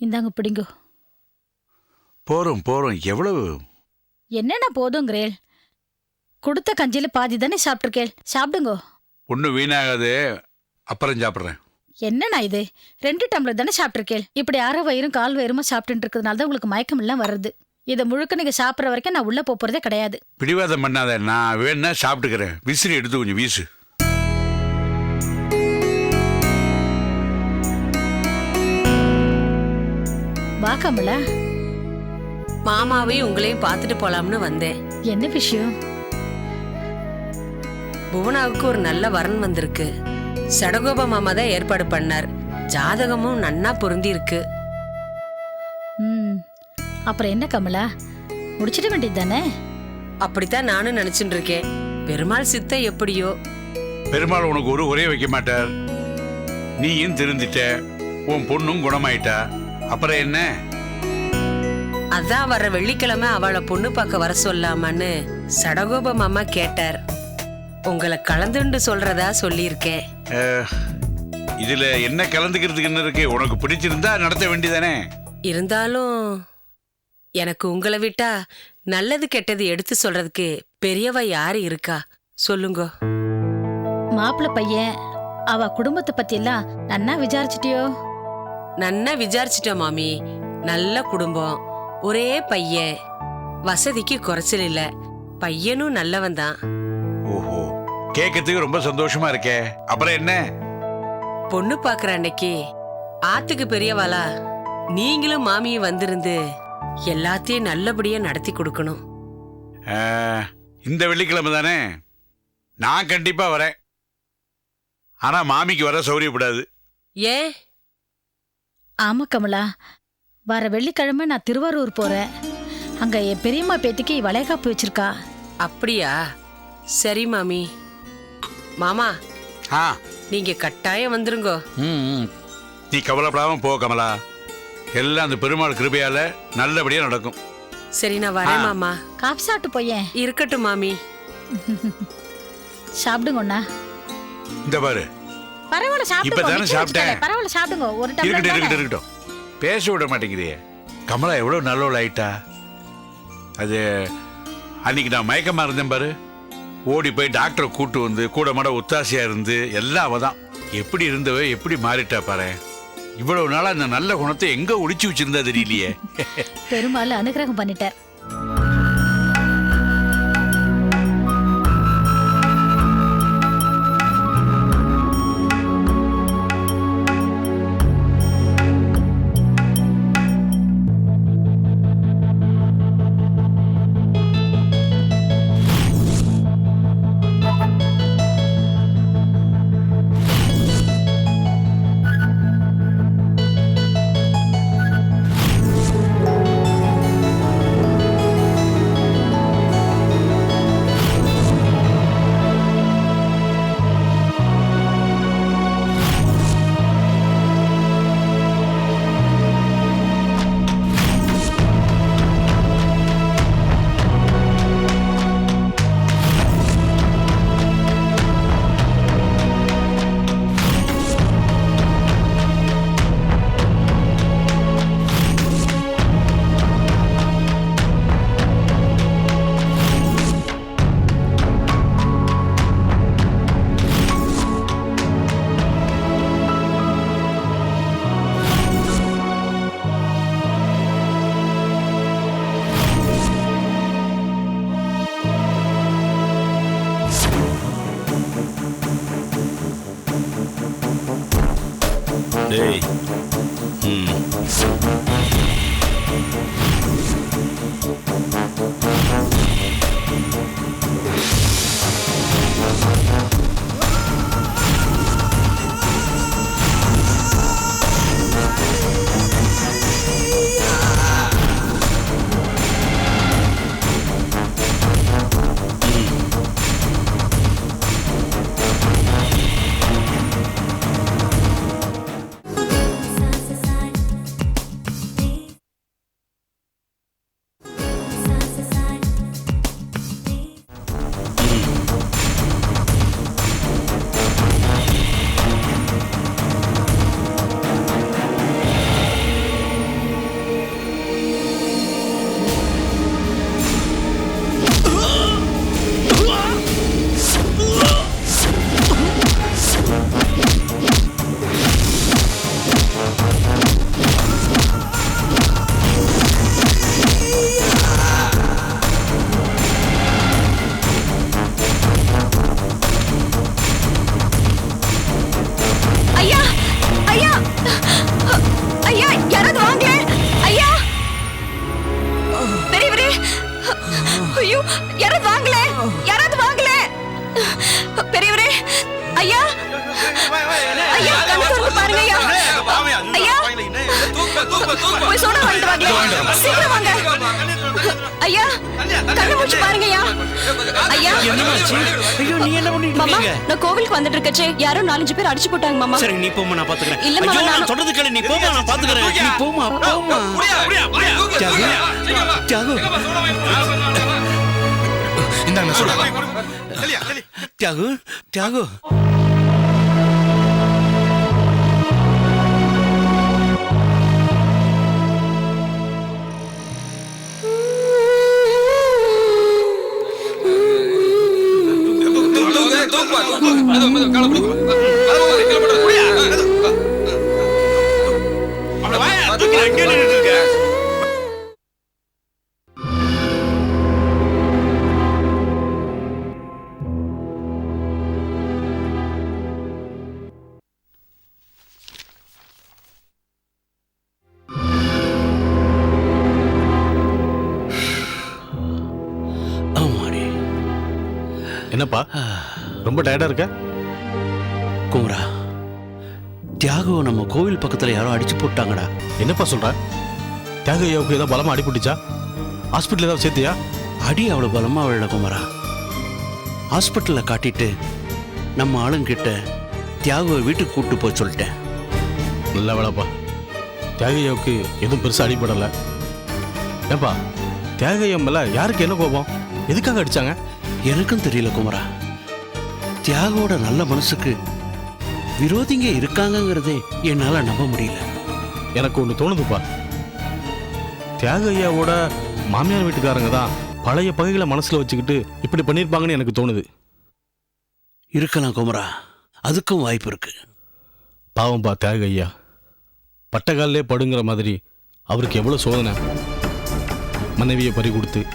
இந்தாங்க பிடிங்கோ. போறோம் போறோம். எவ்வளவு? என்னென்ன போதுங்கிறேள் கொடுத்த கஞ்சியில பாதி தானே சாப்பிட்ருக்கேள் சாப்பிடுங்கோ. ஒன்றும் வீணாகாது. அப்புறம் சாப்பிட்றேன். என்னண்ணா இது? ரெண்டு டம்ளர் தானே சாப்பிட்ருக்கேள் இப்படி அரை வயிறும் கால் வயிறுமா சாப்பிட்டுட்டு இருக்கிறதுனால தான் உங்களுக்கு மயக்கம் எல்லாம் வருது. இதை முழுக்க நீங்க சாப்பிட்ற வரைக்கும் நான் உள்ள போறதே கிடையாது. பிடிவாதம் பண்ணாத. நான் வேணா சாப்பிட்டுக்கிறேன். விசிறி எடுத்து கொஞ்சம் வீசு. வா கமலா மாமாவையும் உங்களையும் பார்த்துட்டு போலாம்னு வந்தேன். என்ன விஷயம்? புவனாவுக்கு ஒரு நல்ல வரன் வந்திருக்கு. சடகோப மாமா தான் ஏற்பாடு பண்ணார். ஜாதகமும் நன்னா பொருந்தி இருக்கு ம். அப்புறம் என்ன கமலா? முடிச்சிட வேண்டியது தானே அப்படித்தான் நானும் நினைச்சுட்டு இருக்கேன் பெருமாள் சித்த எப்படியோ? பெருமாள் உனக்கு ஒரு உரைய வைக்க மாட்டார். நீயும் திருந்திட்ட உன் பொண்ணும் குணமாயிட்டா? அப்புறம் என்ன? அதான் வர வெள்ளிக்கிழமை அவளை பொண்ணு பார்க்க வர சொல்லாமான்னு சடகோப மாமா கேட்டார். உங்களை கலந்துண்டு சொல்றதா சொல்லியிருக்கேன். இதுல என்ன கலந்துக்கிறதுக்கு என்ன இருக்கு? உனக்கு பிடிச்சிருந்தா நடத்த வேண்டியதானே? இருந்தாலும் எனக்கு உங்களை விட்டா நல்லது கெட்டது எடுத்து சொல்றதுக்கு பெரியவ யாரு இருக்கா? சொல்லுங்க. மாப்பிள்ளை பையன் அவ குடும்பத்தை பத்தி எல்லாம் நன்னா விசாரிச்சிட்டியோ? நன்னா விசாரிச்சிட்டேன் மாமி. நல்ல குடும்பம். ஒரே பையன். வசதிக்கு குறைச்சல் இல்ல. பையனும் நல்லவன் தான் ஓஹோ. கேட்கறதுக்கு ரொம்ப சந்தோஷமா இருக்கே. அப்புறம் என்ன? பொண்ணு பாக்குற அன்னைக்கு ஆத்துக்கு பெரியவாளா நீங்களும் மாமியும் வந்திருந்து எல்லாத்தையும் நல்லபடியா நடத்தி கொடுக்கணும். இந்த வெள்ளிக்கிழமை தானே? நான் கண்டிப்பா வரேன். ஆனா மாமிக்கு வர சௌரியப்படாது ஏன்? ஆமா கமலா. வர வெள்ளிக்கிழமை நான் திருவாரூர் போறேன். அங்க என் பெரியம்மா பேத்திக்கு வளைகாப்பு வச்சிருக்கா. அப்படியா? சரி மாமி. மாமா ஆ. நீங்க கட்டாயம் வந்துருங்கோ. ம். நீ கவலைப்படாம போ கமலா. எல்லாம் அந்த பெருமாள் கிருபையால நல்லபடியா நடக்கும். சரி நான் வரேன். மாமா. காஃபி சாப்பிட்டு போயேன். இருக்கட்டும் மாமி. சாப்பிடுங்கண்ணா இந்த பாரு. பரவாயில்ல சாப்பிடுங்க இப்பதானே சாப்பிட்டேன். பரவாயில்ல சாப்பிடுங்க. ஒரு டம்ளர் இருக்கட்டும் தானே. இருக்கட்டும் இருக்கட்டும். பேச விட மாட்டேங்குதே. கமலா எவ்வளவு நல்லவள் ஆயிட்டா? அது அன்னைக்கு நான் மயக்கமா இருந்தேன் பாரு. ஓடி போய் டாக்டரை கூட்டு வந்து கூட மாட ஒத்தாசையா இருந்து எல்லாம் அவ தான் எப்படி இருந்தவ எப்படி மாறிட்டா பாரு. இவ்வளவு நாளா அந்த நல்ல குணத்தை எங்க ஒளிச்சு வச்சிருந்தா தெரியலையே. பெருமாள் அனுகிரகம் பண்ணிட்டார். டேய் ம் hmm. ஐயா கண்ணு முடிச்சு பாருங்க ஐயா ஐயா ஐயோ நீ என்ன பண்ணிட்டு இருக்கீங்க நான் கோவிலுக்கு வந்துட்டு இருக்கச்சே யாரோ நாலஞ்சு பேர் அடிச்சு போட்டாங்க மாமா சரி நீ போமா நான் பாத்துக்கிறேன் இல்ல, மாமா, நான் சொல்றது கேளு நீ போமா நான் பாத்துக்கிறேன் நீ போமா போமா தியாகு தியாகு இந்தாங்க சொல்ல Thiyagu Thiyagu Madame, madame, madame, என்னப்பா? ரொம்ப டயர்டா இருக்க? குமரா தியாகுவை நம்ம கோவில் பக்கத்துல யாரோ அடிச்சு போட்டாங்கடா. என்னப்பா சொல்ற? தியாக ஐயாவுக்கு ஏதோ பலமா அடிபட்டுச்சா ஹாஸ்பிட்டல் ஏதாவது சேர்த்தியா? அடி அவ்வளவு பலமா விழல குமரா. ஹாஸ்பிட்டல்ல காட்டிட்டு நம்ம ஆளுங்கிட்ட தியாகுவை வீட்டுக்கு கூட்டு போய் சொல்லிட்டேன். நல்ல வேலைப்பா. தியாக ஐயாவுக்கு எதுவும் பெருசா அடிபடல. ஏப்பா தியாக ஐயா மேல யாருக்கு என்ன கோபம்? எதுக்காக அடிச்சாங்க? எனக்கும் தெரியல குமரா. தியாகோட நல்ல மனசுக்கு விரோதிங்க இருக்காங்கங்கிறதே என்னால நம்ப முடியல. எனக்கு ஒன்று தோணுதுப்பா. தியாக ஐயாவோட மாமியார் வீட்டுக்காரங்க தான் பழைய பகைகளை மனசுல வச்சுக்கிட்டு இப்படி பண்ணியிருப்பாங்கன்னு எனக்கு தோணுது. இருக்கலாம் குமரா. அதுக்கும் வாய்ப்பு இருக்கு. பாவம்பா தியாக ஐயா. பட்டகாலிலே படுங்கிற மாதிரி அவருக்கு எவ்வளோ சோதனை. மனைவியை பறி கொடுத்து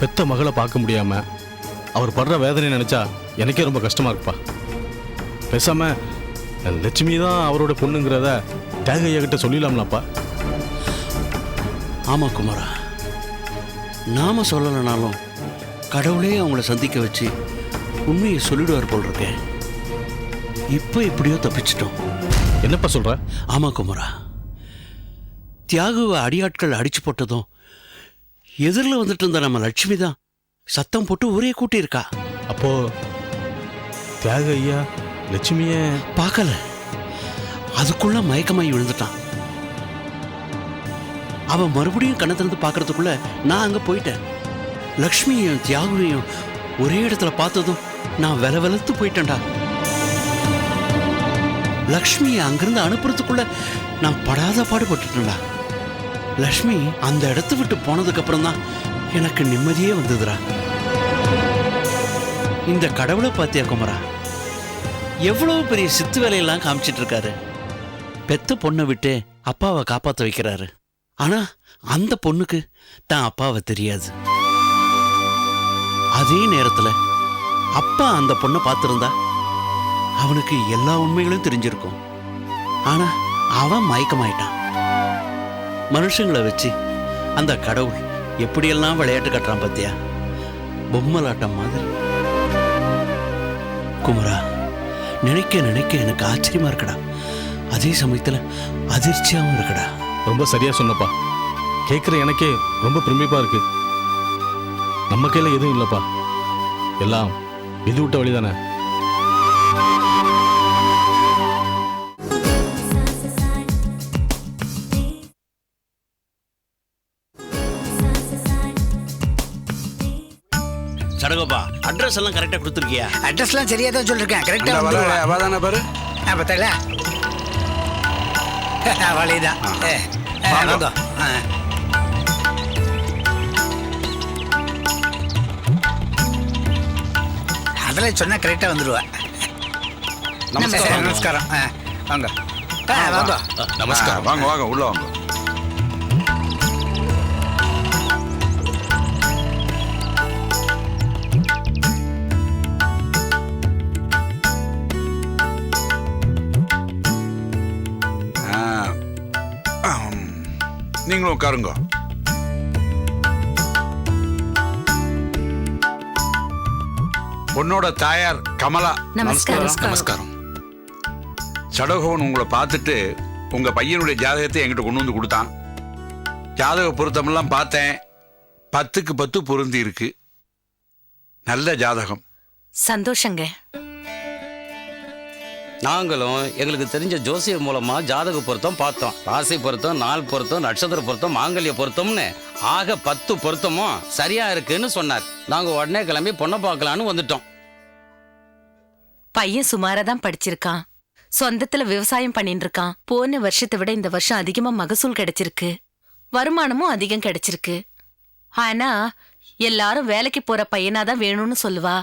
பெத்த மகளை பார்க்க முடியாம அவர் படுற வேதனை நினைச்சா எனக்கே ரொம்ப கஷ்டமா இருக்குப்பா. பேசாம லட்சுமி தான் அவரோட பொண்ணுங்கிறத ஐயா கிட்ட சொல்லிடலாம்லப்பா. ஆமா குமாரா. நாம சொல்லலைனாலும் கடவுளே அவங்கள சந்திக்க வச்சு உண்மையை சொல்லிடுவார் போல் இருக்கேன் இப்போ எப்படியோ தப்பிச்சிட்டோம். என்னப்பா சொல்ற? ஆமா குமரா. தியாகுவை அடியாட்கள் அடிச்சு போட்டதும் எதிரில் வந்துட்டு இருந்த நம்ம லட்சுமி தான் சத்தம் போட்டு ஒரே கூட்டியிருக்கா. அப்போ தியாக ஐயா லட்சுமிய? பார்க்கல. அதுக்குள்ள மயக்கமாயி விழுந்துட்டான். அவன் மறுபடியும் கண்ணை திறந்து பார்க்கறதுக்குள்ள நான் அங்க போயிட்டேன். லக்ஷ்மியையும் தியாகுவையும் ஒரே இடத்துல பார்த்ததும் நான் வெல வெலத்து போயிட்டேன்டா. லக்ஷ்மியை அங்கிருந்து அனுப்புறதுக்குள்ள நான் படாத பாடுபட்டுட்டேன்டா. லக்ஷ்மி அந்த இடத்த விட்டு போனதுக்கு அப்புறம் தான் எனக்கு நிம்மதியே வந்ததுடா. இந்த கடவுளை பார்த்தியா குமரா? எவ்வளவு பெரிய சித்து வேலையெல்லாம் காமிச்சிட்டு இருக்காரு பெத்த பொண்ணை விட்டு அப்பாவை காப்பாற்ற வைக்கிறாரு. ஆனா அந்த பொண்ணுக்கு தான் அப்பாவை தெரியாது. அதே நேரத்துல அப்பா அந்த பொண்ணை பார்த்துருந்தா அவனுக்கு எல்லா உண்மைகளும் தெரிஞ்சிருக்கும். ஆனா அவன் மயக்கமாயிட்டான். மனுஷங்களை வச்சு அந்த கடவுள் எப்படியெல்லாம் விளையாட்டு கட்டுறான் பாத்தியா? பொம்மலாட்டம் மாதிரி. குமரா நினைக்க நினைக்க எனக்கு ஆச்சரியமா இருக்கடா. அதே சமயத்துல அதிர்ச்சியாவும் இருக்கடா. ரொம்ப சரியா சொன்னப்பா. கேட்குற எனக்கே ரொம்ப பிரமிப்பா இருக்கு. நம்ம கையில் எதுவும் இல்லைப்பா. எல்லாம் இது விட்ட வழிதானே? அட்ரஸ் எல்லாம் கரெக்டா கொடுத்துருக்கியா? அட்ரஸ்லாம் சரியா தான் சொல்லிருக்கேன் கரெக்டா வர வந்துருவா. அவதான பாரு. பார்த்தல வழிதான் ஏ, ஏ, வாங்க. வாங்க ஆ. அதெல்லாம் சொன்னா கரெக்டா வந்துருவா. நமஸ்காரம். நமஸ்காரம். ஆ, வாங்க. ஆ, வாங்க நமஸ்காரம். வாங்க வாங்க உள்ள வாங்க. நீங்களும் உட்காருங்க. பொண்ணோட தாயார் கமலா நமஸ்காரம். நமஸ்காரம். சடகோவன் உங்களை பார்த்துட்டு உங்க பையனுடைய ஜாதகத்தை என்கிட்ட கொண்டு வந்து கொடுத்தான். ஜாதக பொருத்தமெல்லாம் பார்த்தேன். பத்துக்கு பத்து பொருந்தி இருக்கு நல்ல ஜாதகம். சந்தோஷங்க. நாங்களும் எங்களுக்கு தெரிஞ்ச ஜோசியர் மூலமா ஜாதக பொருத்தம் பார்த்தோம். ராசி பொருத்தம் நாள் பொருத்தம் நட்சத்திர பொருத்தம் மாங்கல்ய பொருத்தம்னு. ஆக பத்து பொருத்தமும் சரியா இருக்குன்னு சொன்னார். நாங்க உடனே கிளம்பி பொண்ணை பார்க்கலான்னு வந்துட்டோம். பையன் சுமாரா தான் படிச்சிருக்கான். சொந்தத்துல விவசாயம் பண்ணிட்டு இருக்கான். போன வருஷத்தை விட இந்த வருஷம் அதிகமா மகசூல் கிடைச்சிருக்கு. வருமானமும் அதிகம் கிடைச்சிருக்கு. ஆனா எல்லாரும் வேலைக்கு போற பையனாதான் வேணும்னு சொல்லுவா.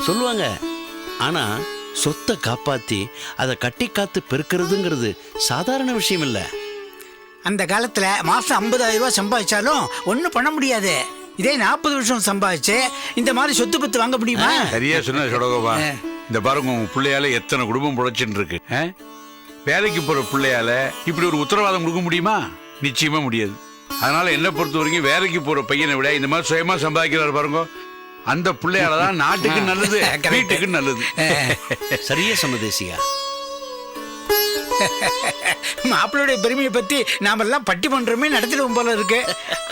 சொல்லுவாங்க. ஆனா சொத்தை காப்பாத்தி அதை கட்டி காத்து பெருக்கிறதுங்கிறது சாதாரண விஷயம் இல்ல அந்த காலத்துல மாசம் ஐம்பதாயிரம் ரூபாய் சம்பாதிச்சாலும் ஒன்றும் பண்ண முடியாது. இதே நாற்பது வருஷம் சம்பாதிச்சு இந்த மாதிரி சொத்து பத்து வாங்க முடியுமா? சரியா சொன்ன சடகோபா இந்த பாருங்க உங்க பிள்ளையால எத்தனை குடும்பம் புழைச்சுட்டு இருக்கு. ஆ? வேலைக்கு போற பிள்ளையால இப்படி ஒரு உத்தரவாதம் கொடுக்க முடியுமா? நிச்சயமா முடியாது. அதனால என்ன பொறுத்த வரைக்கும் வேலைக்கு போற பையனை விட இந்த மாதிரி சுயமா சம்பாதிக்கிறாரு பாருங்க. அந்த பிள்ளையால தான் நாட்டுக்கு நல்லது. வீட்டுக்கு நல்லது. சரியா சமதேசியா மாப்பிள்ளையுடைய பெருமையை பத்தி நாமெல்லாம் பட்டி பண்றமே நடத்திடுவோம் போல இருக்கு.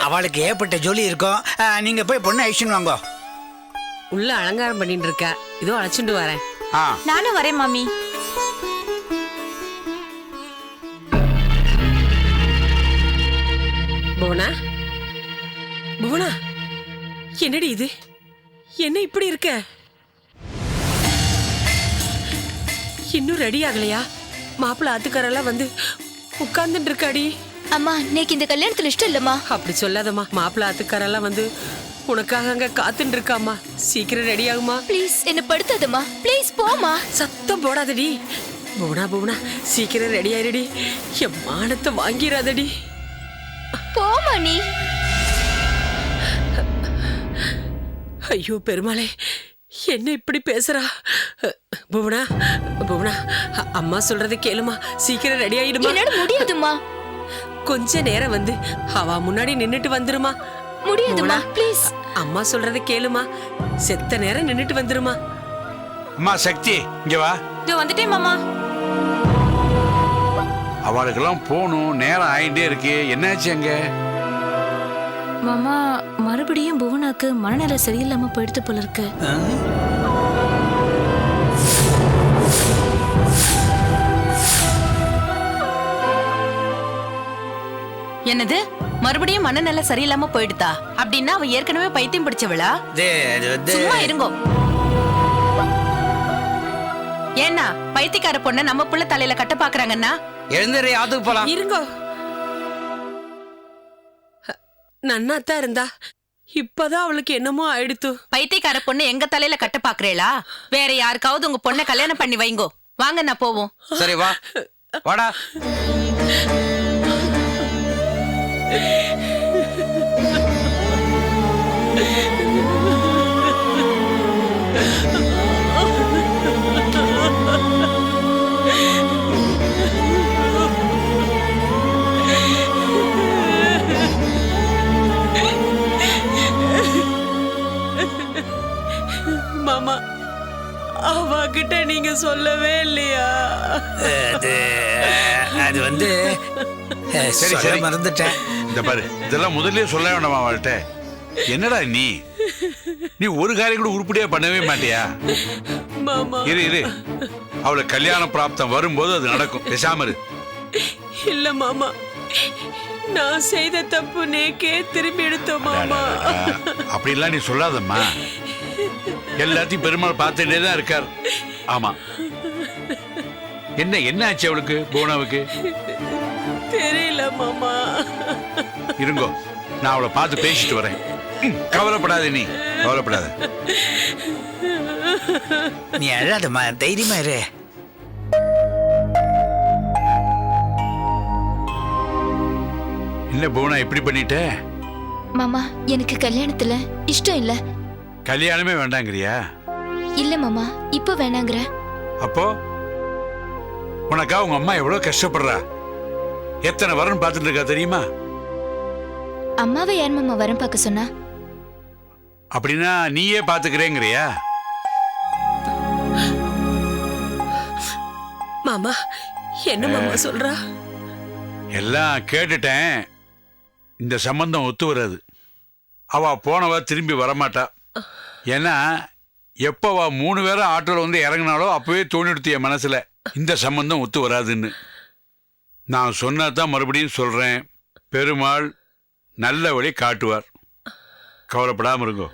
அவளுக்கு ஏற்பட்ட ஜோலி இருக்கும். நீங்க போய் பொண்ணு ஐஷன் வாங்கோ. உள்ள அலங்காரம் பண்ணிட்டு இருக்க. இதோ அழைச்சிட்டு வரேன். ஆ. நானும் வரேன் மாமி. புவனா? புவனா? என்னடி இது? என்ன இப்படி இருக்க? இன்னும் ரெடி ஆகலையா? மாப்பிள்ள ஆத்துக்காரெல்லாம் வந்து உட்கார்ந்துட்டு இருக்காடி. அம்மா நேக்கு இந்த கல்யாணத்துல இஷ்டம் இல்லம்மா. அப்படி சொல்லாதம்மா. மாப்பிள்ள ஆத்துக்காரெல்லாம் வந்து உனக்காக அங்க காத்துட்டு இருக்காம்மா. சீக்கிரம் ரெடி ஆகுமா ப்ளீஸ் என்ன படுத்தாதம்மா. ப்ளீஸ் போமா சத்தம் போடாதடி. புவனா புவனா சீக்கிரம் ரெடி ஆயிடுடி. என் மானத்தை வாங்கிடாதடி போமா நீ. ஐயோ பெருமாளே என்ன இப்படி பேசுறா? புவனா புவனா அம்மா சொல்றதை கேளுமா சீக்கிரம் ரெடி ஆயிடுமா? என்னால முடியாதும்மா. கொஞ்ச நேரம் வந்து அவ முன்னாடி நின்னுட்டு வந்துருமா? முடியாதும்மா புவனா, ப்ளீஸ் அம்மா சொல்றதை கேளுமா? செத்த நேரம் நின்னுட்டு வந்துருமா? அம்மா சக்தி இங்க வா. இதோ வந்துட்டேன் மாமா. அவளுக்கெல்லாம் போகணும் நேரம் ஆயிட்டே இருக்கு. என்னாச்சு அங்க? மாமா மறுபடியும் புவனாக்கு மனநிலை சரியில்லாம போயிடுத்து போல இருக்கு. என்னது? மறுபடியும் மனநல சரியில்லாம போயிடுதா? அப்படின்னா அவ ஏற்கனவே பைத்தியம் பிடிச்சவளா? சும்மா இருங்கோ. ஏன்னா பைத்தியக்கார பொண்ண நம்ம புள்ள தலையில கட்ட பாக்குறாங்கன்னா? எழுந்தறி ஆத்துக்கு போலாம். இருங்கோ. நன்னாத்தான் இருந்தா. இப்பதான் அவளுக்கு என்னமோ ஆயிடுத்து. பைத்தியக்கார பொண்ணு எங்க தலையில கட்ட பாக்குறேளா? வேற யாருக்காவது உங்க பொண்ண கல்யாணம் பண்ணி வைங்கோ. வாங்க நான் போவோம். சரி வா. வாடா. அவகிட்ட நீங்க சொல்லவே இல்லையா? அது அது வந்து சரி, சரி. மறந்துட்டேன். இந்த பாரு இதெல்லாம் முதல்லயே சொல்ல வேண்டாமா அவள்கிட்ட? என்னடா நீ? நீ ஒரு காரியம் கூட உருப்படியா பண்ணவே மாட்டியா? மாமா. இரு இரு. அவளுக்கு கல்யாண பிராப்தம் வரும்போது அது நடக்கும். பேசாம இரு. இல்ல மாமா. நான் செய்த தப்பு நேக்கே திரும்பி எடுத்தோம் மாமா. அப்படிலாம் நீ சொல்லாதம்மா. எல்லாத்தையும் பெருமாள் பார்த்துட்டே தான் இருக்கார். ஆமா. என்ன என்ன ஆச்சு அவளுக்கு புவனாவுக்கு? தெரியல மாமா. இருங்கோ நான் அவளை பார்த்து பேசிட்டு வரேன். கவலைப்படாத நீ கவலைப்படாத. நீ அழாதம்மா தைரியமா இரு. என்ன புவனா இப்படி பண்ணிட்ட? மாமா எனக்கு கல்யாணத்துல இஷ்டம் இல்ல. கல்யாணமே வேண்டாங்கிறியா? இல்ல மாமா இப்போ வேணாங்கிற. அப்போ? உனக்கா உங்க அம்மா எவ்வளவு கஷ்டப்படுறா? எத்தனை வரன் பார்த்துட்டு இருக்கா தெரியுமா? அம்மாவை யார் மாமா வரம் பார்க்க சொன்னா? அப்படின்னா நீயே பாத்துக்கிறேங்கிறியா மாமா என்ன மாமா சொல்றா? எல்லாம் கேட்டுட்டேன். இந்த சம்பந்தம் ஒத்து வராது. அவ போனவ திரும்பி வரமாட்டா. ஏன்னா எப்போவா மூணு பேரும் ஆட்டோவில் வந்து இறங்குனாலோ அப்போவே தோணிடுத்து என் இந்த சம்பந்தம் ஒத்து வராதுன்னு. நான் சொன்னதான் மறுபடியும் சொல்கிறேன் பெருமாள் நல்ல வழி காட்டுவார். கவலைப்படாமல் இருங்கோ.